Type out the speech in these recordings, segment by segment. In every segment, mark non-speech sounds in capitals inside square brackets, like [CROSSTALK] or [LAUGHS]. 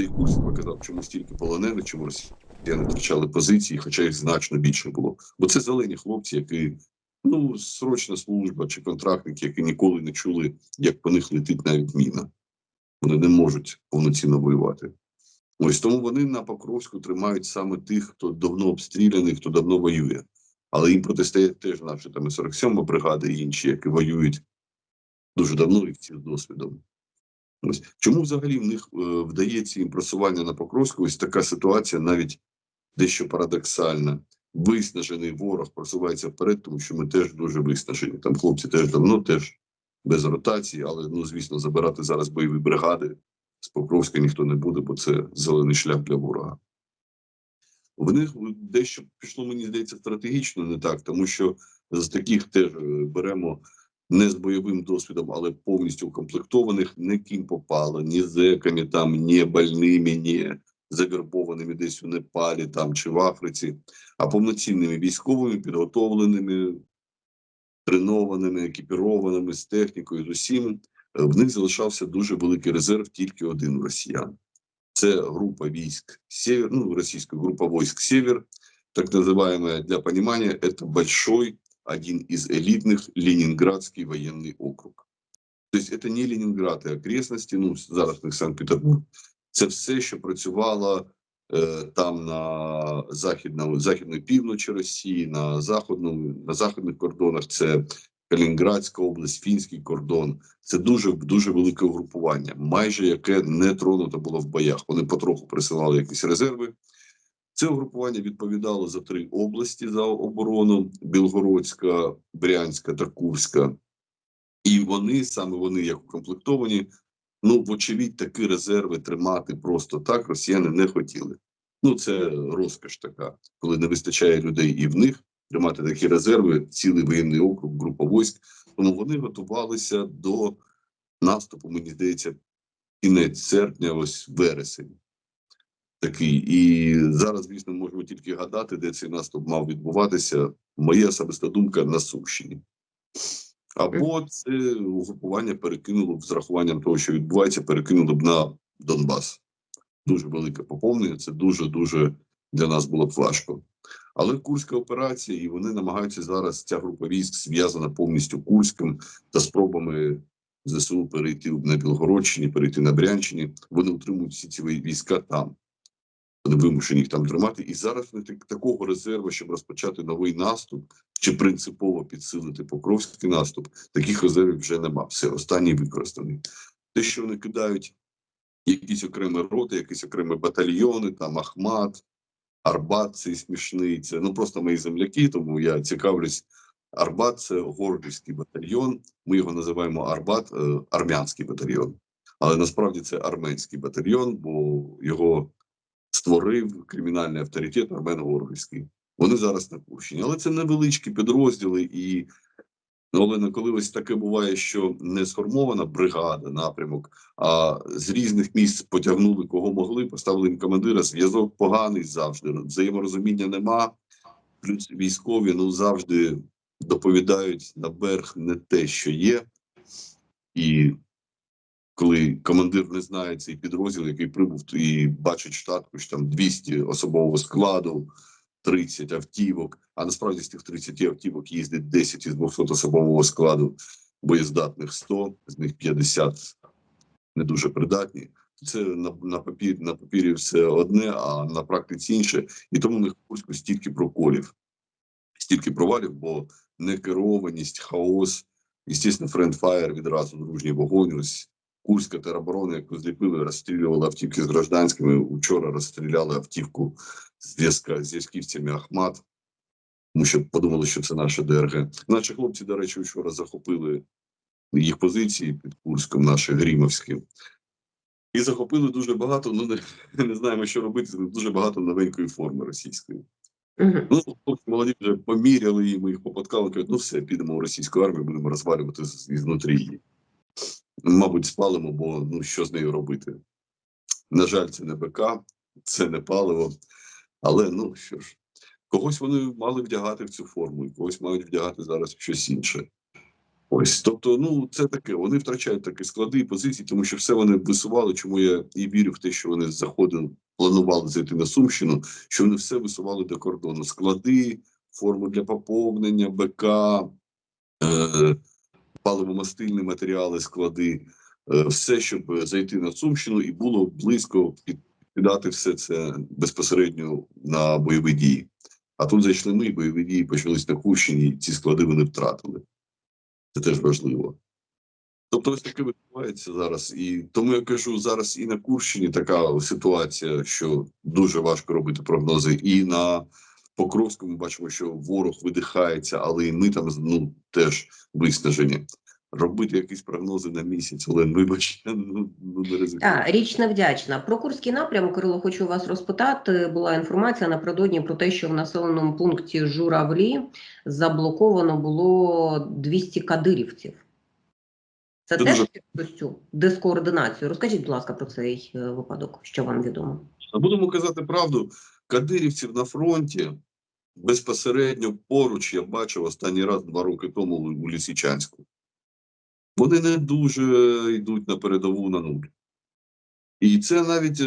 Цей курс показав, чому стільки полонених, чому росіяни втрачали позиції, хоча їх значно більше було. Бо це зелені хлопці, які ну срочна служба чи контрактники, які ніколи не чули, як по них летить навіть міна. Вони не можуть повноцінно воювати. Ось тому вони на Покровську тримають саме тих, хто давно обстріляний, хто давно воює. Але їм протистоять теж наші там і 47 бригада і інші, які воюють дуже давно і всі з досвідом. Ось чому взагалі в них е, вдається їм просування на Покровську? Ось така ситуація навіть дещо парадоксальна. Виснажений ворог просувається вперед, тому що ми теж дуже виснажені. Там хлопці теж давно, теж без ротації, але ну звісно, забирати зараз бойові бригади з Покровська ніхто не буде, бо це зелений шлях для ворога. В них дещо пішло, мені здається, стратегічно не так, тому що з таких теж е, беремо не з бойовим досвідом, але повністю укомплектованих, не ким попало, ні зеками, там, ні больними, ні завербованими десь у Непалі там чи в Африці, а повноцінними військовими, підготовленими, тренованими, екіпірованими з технікою, з усім. Е, в них залишався дуже великий резерв, тільки один росіян. Це група військ Север, ну, російська група войск Север, так называемая, для понимания, это большой, один из элитных Ленинградский военный округ. То есть это не Ленинград і окрестності, ну, зараз не Санкт-Петербург. Це все, що працювало е, там на західному, західної півночі Росії, на заходному, на західних кордонах. Це Калінградська область, фінський кордон. Це дуже дуже велике угрупування, майже яке не тронуто було в боях. Вони потроху присилали якісь резерви. Це угрупування відповідало за три області за оборону: Білгородська, Брянська та Курська. І вони саме вони, як укомплектовані, ну вочевидь, такі резерви тримати просто так росіяни не хотіли. Ну це розкаш така, коли не вистачає людей і в них тримати такі резерви, цілий воєнний округ, група військ. Тому вони готувалися до наступу. Мені здається, кінець серпня, ось вересень. Такий і зараз, звісно, можемо тільки гадати, де цей наступ мав відбуватися. Моя особиста думка на Сумщині. Або це угрупування перекинуло б з рахуванням того, що відбувається, перекинуло б на Донбас. Дуже велике поповнення. Це дуже дуже для нас було б важко. Але Курська операція, і вони намагаються зараз. Ця група військ зв'язана повністю Курським та спробами ЗСУ перейти на Білгородщині, перейти на Брянщині. Вони утримують всі ці війська там. Вони вимушені їх там тримати. І зараз не такого резерву, щоб розпочати новий наступ чи принципово підсилити Покровський наступ. Таких резервів вже нема. Все останній використаний. Те, що вони кидають якісь окремі роти, якісь окремі батальйони, там Ахмат, Арбат цей смішний. Це ну просто мої земляки, тому я цікавлюсь. Арбат це Гордівський батальйон. Ми його називаємо Арбат, е, армянський батальйон. Але насправді це арменський батальйон, бо його створив кримінальний авторитет Армен Горгівський. Вони зараз на Курщині. Але це невеличкі підрозділи, і Олена, коли ось таке буває, що не сформована бригада, напрямок, а з різних місць потягнули кого могли, поставили їм командира. Зв'язок поганий завжди. Взаєморозуміння нема. Плюс військові ну завжди доповідають на берег не те, що є, і коли командир не знає цей підрозділ, який прибув і бачить штатку, що там 200 особового складу. 30 автівок, а насправді з тих 30 автівок їздить 10 із 200 особового складу, боєздатних 100, з них 50 не дуже придатні. Це на на папір на папірі все одне, а на практиці інше. І тому них Курську стільки проколів, стільки провалів, бо некерованість, хаос, і, звісно, френдфаєр відразу дружній вогонь. Ось Курська тероборона, яку зліпили, розстрілювали автівки з гражданськими. Учора розстріляли автівку зв'язка зв'язківцями Ахмат, тому що подумали, що це наше ДРГ. Наші хлопці, до речі, вчора захопили їх позиції під Курськом, наші Грімовські. І захопили дуже багато. Ну не, не знаємо, що робити. Дуже багато новенької форми російської. Ну, хлопці молоді вже поміряли її, ми їх попоткали, кажуть, ну все, підемо в російську армію, будемо розвалювати знутрі її. Мабуть, спалимо, бо ну що з нею робити? На жаль, це не БК, це не паливо. Але ну що ж, когось вони мали вдягати в цю форму, і когось мають вдягати зараз щось інше. Ось, тобто, ну це таке. Вони втрачають такі склади і позиції, тому що все вони висували. Чому я і вірю в те, що вони заходили, планували зайти на Сумщину, що вони все висували до кордону. Склади, форму для поповнення, БК, е, паливомастильні матеріали, склади, е, все, щоб зайти на Сумщину, і було близько піддати все це безпосередньо на бойові дії. А тут зайшли ми, бойові дії почались на Курщині, і ці склади вони втратили. Це теж важливо. Тобто, ось таке відбувається зараз. І тому я кажу, зараз і на Курщині така ситуація, що дуже важко робити прогнози. І на Покровському бачимо, що ворог видихається, але і ми там ну, теж виснажені. Робити якісь прогнози на місяць, Олен, вибач, [LAUGHS] ну, ну не ризикую. Так, річ невдячна. Про Курський напрям, Кирило, хочу вас розпитати. Була інформація напередодні про те, що в населеному пункті Журавлі заблоковано було 200 кадирівців. Це Це теж дуже- цю дискоординацію. Розкажіть, будь ласка, про цей е, випадок, що вам відомо. Будемо казати правду, кадирівців на фронті безпосередньо поруч я бачив останній раз два роки тому у у Лісичанську. Вони не дуже йдуть на передову на нуль. І це навіть е,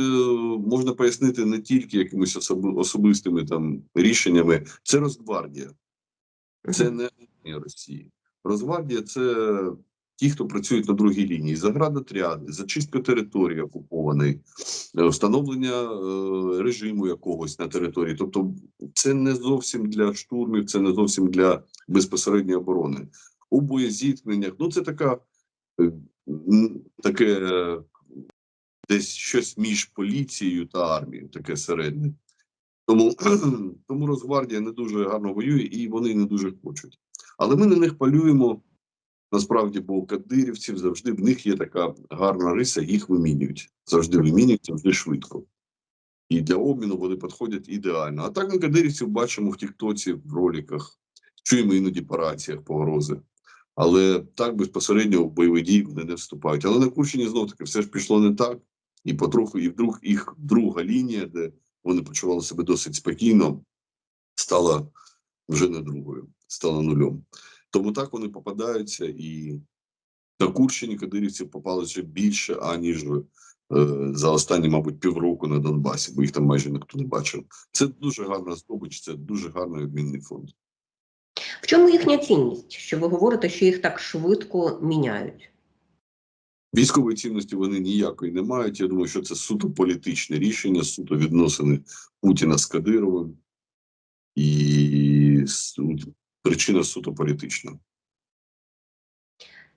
можна пояснити не тільки якимись особи- особистими там рішеннями. Це Росгвардія, це не Росії. Росгвардія це ті, хто працюють на другій лінії, заградотряди, зачистка території окупованої, е, встановлення е, режиму якогось на території. Тобто, це не зовсім для штурмів, це не зовсім для безпосередньої оборони. У боєзіткненнях, ну це така е, таке десь щось між поліцією та армією, таке середнє. Тому, [CLEARS THROAT] тому Росгвардія не дуже гарно воює і вони не дуже хочуть. Але ми на них полюємо насправді, бо кадирівців завжди в них є така гарна риса, їх вимінюють. Завжди вимінюють, завжди швидко. І для обміну вони підходять ідеально. А так ми кадирівців бачимо в Тіктоці, в роликах, чуємо іноді по раціях погрози. Але так безпосередньо в бойові дії вони не вступають. Але на Курщині знов таки все ж пішло не так. І потроху, і вдруг їх друга лінія, де вони почували себе досить спокійно, стала вже не другою, стала нульом. Тому так вони попадаються, і на Курщині кадирівців попали ще більше, аніж е, за останні, мабуть, півроку на Донбасі, бо їх там майже ніхто не бачив. Це дуже гарна здобич, це дуже гарний обмінний фонд. В чому їхня цінність? Що ви говорите, що їх так швидко міняють? Військової цінності вони ніякої не мають. Я думаю, що це суто політичне рішення, суто відносини Путіна з Кадировим, і причина суто політична.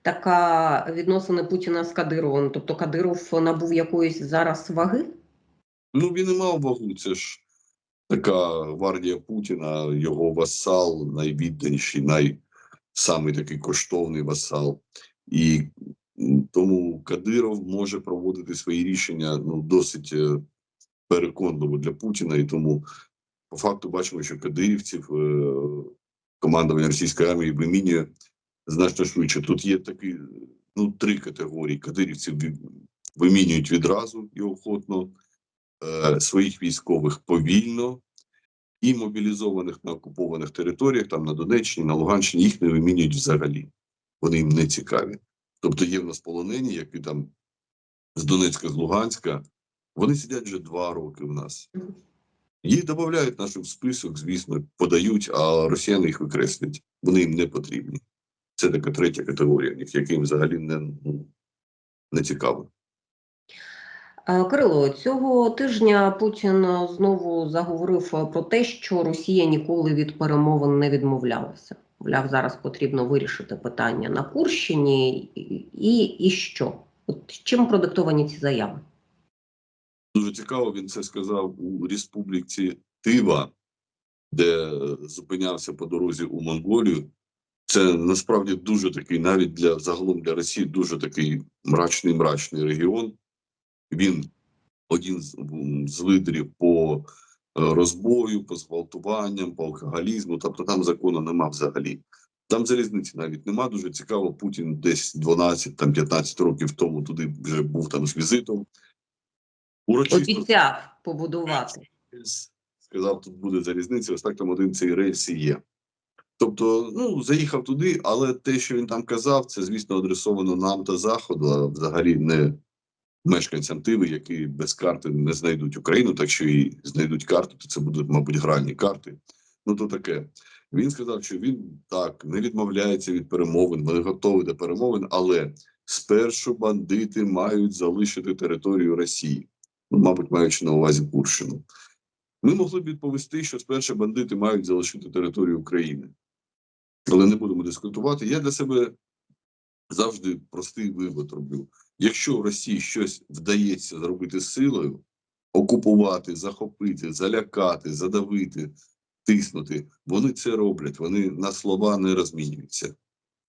Така відносини Путіна з Кадировим. Тобто Кадиров набув якоїсь зараз ваги? Ну він і мав вагу. Це ж така гвардія Путіна, його васал, найвідданіший, най самий такий коштовний васал. І тому Кадиров може проводити свої рішення ну досить е, переконливо для Путіна. І тому по факту бачимо, що кадирівців е, командування російської армії вимінює значно швидше. Тут є такі ну три категорії. Кадирівців вимінюють відразу і охотно е, своїх військових повільно і мобілізованих на окупованих територіях, там на Донеччині, на Луганщині, їх не вимінюють взагалі. Вони їм не цікаві. Тобто є в нас полонені, які там з Донецька, з Луганська, вони сидять вже два роки в нас. Їх додають нашим в список, звісно, подають, а росіяни їх викреслять. Вони їм не потрібні. Це така третя категорія, яким взагалі не, ну, не цікаво. Е, Кирило, цього тижня Путін знову заговорив про те, що Росія ніколи від перемовин не відмовлялася. Мовляв, зараз потрібно вирішити питання на Курщині, і, і що? От чим продиктовані ці заяви? Дуже цікаво, він це сказав у Республіці Тива, де зупинявся по дорозі у Монголію. Це насправді дуже такий, навіть для загалом для Росії, дуже такий мрачний мрачний регіон. Він один з, з лидерів по е, розбою, по зґвалтуванням, по алкоголізму. Тобто там закону нема взагалі. Там залізниці навіть нема. Дуже цікаво. Путін десь 12-15 років тому туди вже був там з візитом. Урочисто Обіцяв побудувати. сказав, тут буде залізниця, ось так там один цей рельс і є. Тобто, ну заїхав туди, але те, що він там казав, це звісно адресовано нам та заходу, а взагалі не мешканцям Тиви, які без карти не знайдуть Україну, так що і знайдуть карту, то це будуть, мабуть, гральні карти. Ну то таке. Він сказав, що він так не відмовляється від перемовин, вони готові до перемовин, але спершу бандити мають залишити територію Росії. Ну, мабуть, маючи на увазі Курщину. Ми могли б відповісти, що спершу бандити мають залишити територію України. Але не будемо дискутувати. Я для себе завжди простий вивод роблю. Якщо Росії щось вдається зробити силою, окупувати, захопити, залякати, задавити, тиснути, вони це роблять, вони на слова не розмінюються.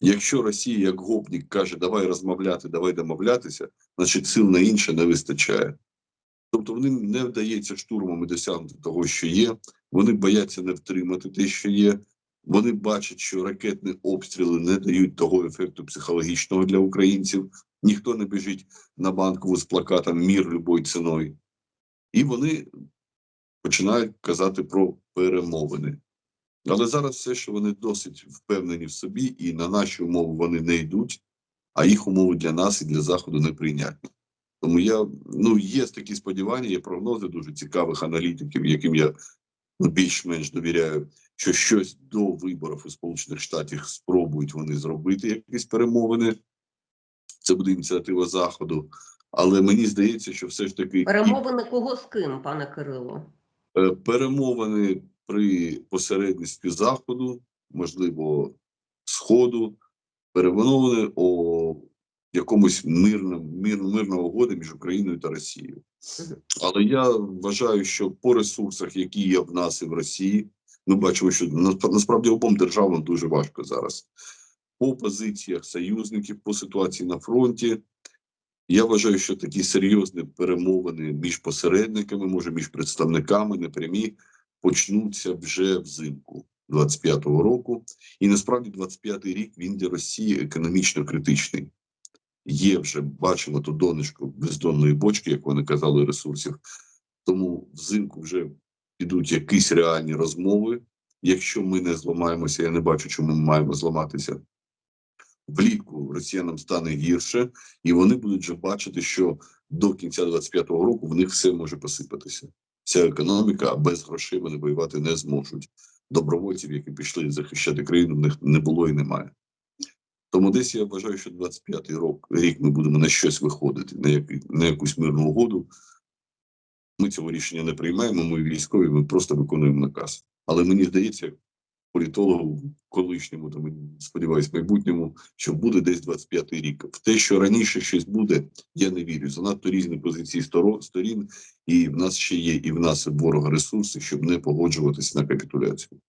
Якщо Росія, як гопнік, каже, давай розмовляти, давай домовлятися, значить сил на інше не вистачає. Тобто вони не вдається штурмами досягнути того, що є. Вони бояться не втримати те, що є. Вони бачать, що ракетні обстріли не дають того ефекту психологічного для українців. Ніхто не біжить на банкову з плакатом Мір любою ціною. І вони починають казати про перемовини. Але зараз все, що вони досить впевнені в собі, і на наші умови вони не йдуть, а їх умови для нас і для Заходу неприйнятні. Тому я ну є такі сподівання, є прогнози дуже цікавих аналітиків, яким я ну, більш-менш довіряю, що щось до виборів у Сполучених Штатах спробують вони зробити якісь перемовини. Це буде ініціатива Заходу. Але мені здається, що все ж таки Перемовини кого з ким, пане Кирило? Е, перемовини при посередництві заходу, можливо, сходу, перемовини о якомусь мирному мир, мирного угоди між Україною та Росією. Але я вважаю, що по ресурсах, які є в нас і в Росії, ми бачимо, що насправді обом державам дуже важко зараз. По позиціях союзників, по ситуації на фронті. Я вважаю, що такі серйозні перемовини між посередниками, може між представниками непрямі, почнуться вже взимку 25-го року. І насправді 25-й рік він для Росії економічно критичний. Є вже бачимо ту донечку бездонної бочки, як вони казали, ресурсів. Тому взимку вже підуть якісь реальні розмови. Якщо ми не зламаємося, я не бачу, чому ми маємо зламатися. Влітку росіянам стане гірше, і вони будуть вже бачити, що до кінця 25-го року в них все може посипатися. Вся економіка, без грошей вони воювати не зможуть. Добровольців, які пішли захищати країну, в них не було і немає. Тому десь я вважаю, що 25-й рок, рік ми будемо на щось виходити, на, який, на якусь мирну угоду. Ми цього рішення не приймаємо, ми військові, ми просто виконуємо наказ. Але мені здається, політологу колишньому, там сподіваюсь, майбутньому, що буде десь 25-й рік. В те, що раніше щось буде, я не вірю. Занадто різні позиції сторін, і в нас ще є, і в нас ворога ресурси, щоб не погоджуватися на капітуляцію.